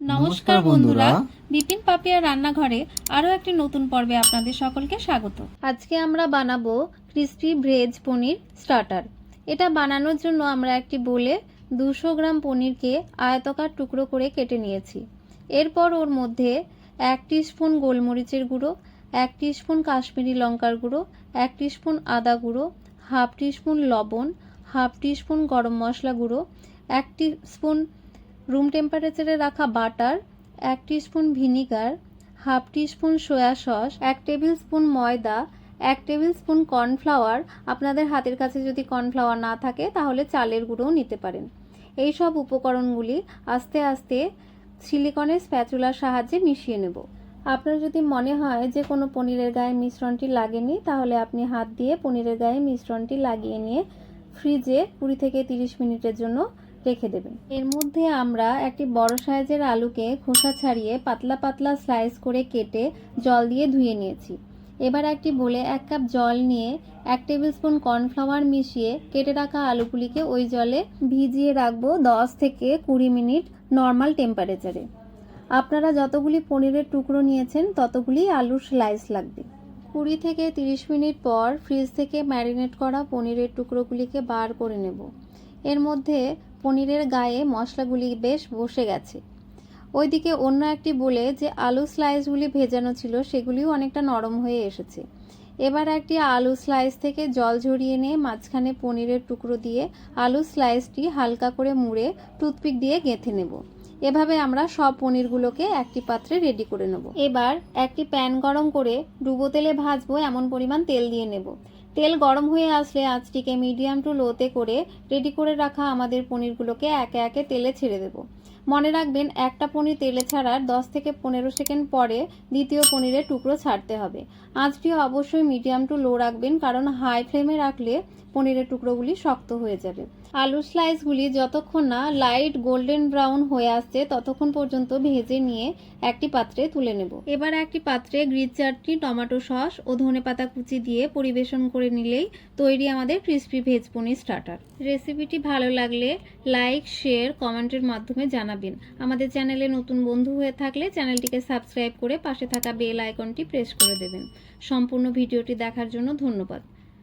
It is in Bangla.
নমস্কার বন্ধুরা। বিপিন পাপিয়া রান্নাঘরে আরও একটি নতুন পর্বে আপনাদের সকলকে স্বাগত। আজকে আমরা বানাবো ক্রিস্পি ভেজ পনির স্টার্টার এটা বানানোর জন্য আমরা একটি বলে দুশো গ্রাম পনিরকে আয়তকার টুকরো করে কেটে নিয়েছি। এরপর ওর মধ্যে এক স্পুন গোলমরিচের গুঁড়ো এক স্পুন কাশ্মীরি লঙ্কার গুঁড়ো এক স্পুন আদা গুঁড়ো হাফ স্পুন লবণ হাফ স্পুন গরম মশলা গুঁড়ো এক স্পুন রুম টেম্পারেচারে রাখা বাটার, এক spoon vinegar, half spoon soya sauce, এক টেবিল স্পুন ময়দা, এক টেবিল স্পুন কর্নফ্লাওয়ার। আপনাদের হাতের কাছে যদি কর্নফ্লাওয়ার না থাকে, তাহলে চালের গুঁড়োও নিতে পারেন। এই সব উপকরণগুলি আস্তে আস্তে সিলিকনের স্প্যাচুলার সাহায্যে মিশিয়ে নেব। আপনার যদি মনে হয় যে কোনো পনিরের গায়ে মিশ্রণটি লাগেনি, তাহলে আপনি হাত দিয়ে পনিরের গায়ে মিশ্রণটি লাগিয়ে নিয়ে ফ্রিজে কুড়ি থেকে তিরিশ মিনিটের জন্য রেখে দেবেন এর মধ্যে আমরা একটি বড় সাইজের আলুকে খোসা ছাড়িয়ে পাতলা পাতলা স্লাইস করে কেটে জল দিয়ে ধুয়ে নিয়েছি। এবার একটি বলে এক কাপ জল নিয়ে এক টেবিল স্পুন কর্নফ্লাওয়ার মিশিয়ে কেটে রাখা আলুগুলিকে ওই জলে ভিজিয়ে রাখব দশ থেকে কুড়ি মিনিট নর্মাল টেম্পারেচারে। আপনারা যতগুলি পনিরের টুকরো নিয়েছেন, ততগুলি আলুর স্লাইস লাগবে। কুড়ি থেকে তিরিশ মিনিট পর ফ্রিজ থেকে ম্যারিনেট করা পনিরের টুকরোগুলিকে বার করে নেব। এর মধ্যে পনিরের গায়ে মশলাগুলি বেশ বসে গেছে। ওইদিকে অন্য একটি বলে যে আলু স্লাইসগুলি ভেজানো ছিল, সেগুলিও অনেকটা নরম হয়ে এসেছে। এবার একটি আলু স্লাইস থেকে জল ঝরিয়ে নিয়ে মাঝখানে পনিরের টুকরো দিয়ে আলু স্লাইসটি হালকা করে মুড়ে টুথপিক দিয়ে গেঁথে নেব। এভাবে আমরা সব পনিরগুলোকে একটি পাত্রে রেডি করে নেব। এবার একটি প্যান গরম করে ডুবো তেলে ভাজবো, এমন পরিমাণ তেল দিয়ে নেব। তেল গরম হয়ে আসলে আঁচটিকে মিডিয়াম টু লোতে করে রেডি করে রাখা আমাদের পনিরগুলোকে একে একে তেলে ছেড়ে দেব। মনে রাখবেন, একটা পনির তেলে ছাড়ার দশ থেকে পনেরো সেকেন্ড পরে দ্বিতীয় পনিরের টুকরো ছাড়তে হবে। আঁচটিও অবশ্যই মিডিয়াম টু লো রাখবেন, কারণ হাই ফ্লেমে রাখলে পনিরের টুকরোগুলি শক্ত হয়ে যাবে। আলু স্লাইসগুলি যতক্ষণ না লাইট গোল্ডেন ব্রাউন হয়ে আসছে, ততক্ষণ পর্যন্ত ভেজে নিয়ে একটি পাত্রে তুলে নেব। এবার একটি পাত্রে গ্রিজ চাটনি, টমেটো সস ও ধনে পাতা কুচি দিয়ে পরিবেশন করে নিলেই তৈরি আমাদের ক্রিস্পি ভেজ পনির স্টার্টার রেসিপিটি ভালো লাগলে লাইক শেয়ার কমেন্টের মাধ্যমে জানাবেন। আমাদের চ্যানেলে নতুন বন্ধু হয়ে থাকলে চ্যানেলটিকে সাবস্ক্রাইব করে পাশে থাকা বেল আইকনটি প্রেস করে দেবেন। সম্পূর্ণ ভিডিওটি দেখার জন্য ধন্যবাদ।